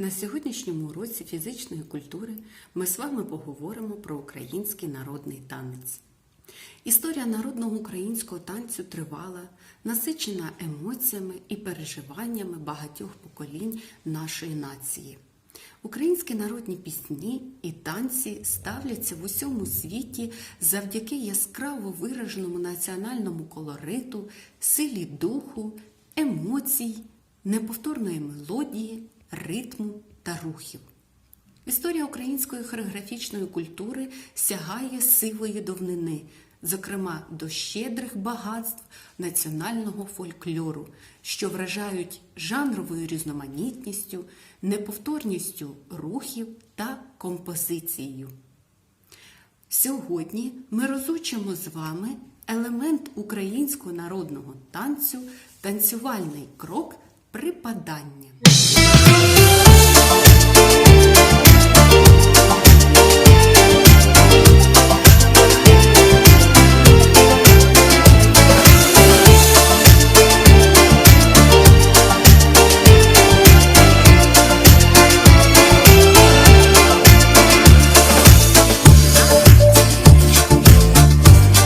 На сьогоднішньому уроці фізичної культури ми з вами поговоримо про український народний танець. Історія народного українського танцю тривала, насичена емоціями і переживаннями багатьох поколінь нашої нації. Українські народні пісні і танці ставляться в усьому світі завдяки яскраво вираженому національному колориту, силі духу, емоцій, неповторної мелодії, ритму та рухів. Історія української хореографічної культури сягає сивої давнини, зокрема до щедрих багатств національного фольклору, що вражають жанровою різноманітністю, неповторністю рухів та композицією. Сьогодні ми розучимо з вами елемент українського народного танцю танцювальний крок припадання.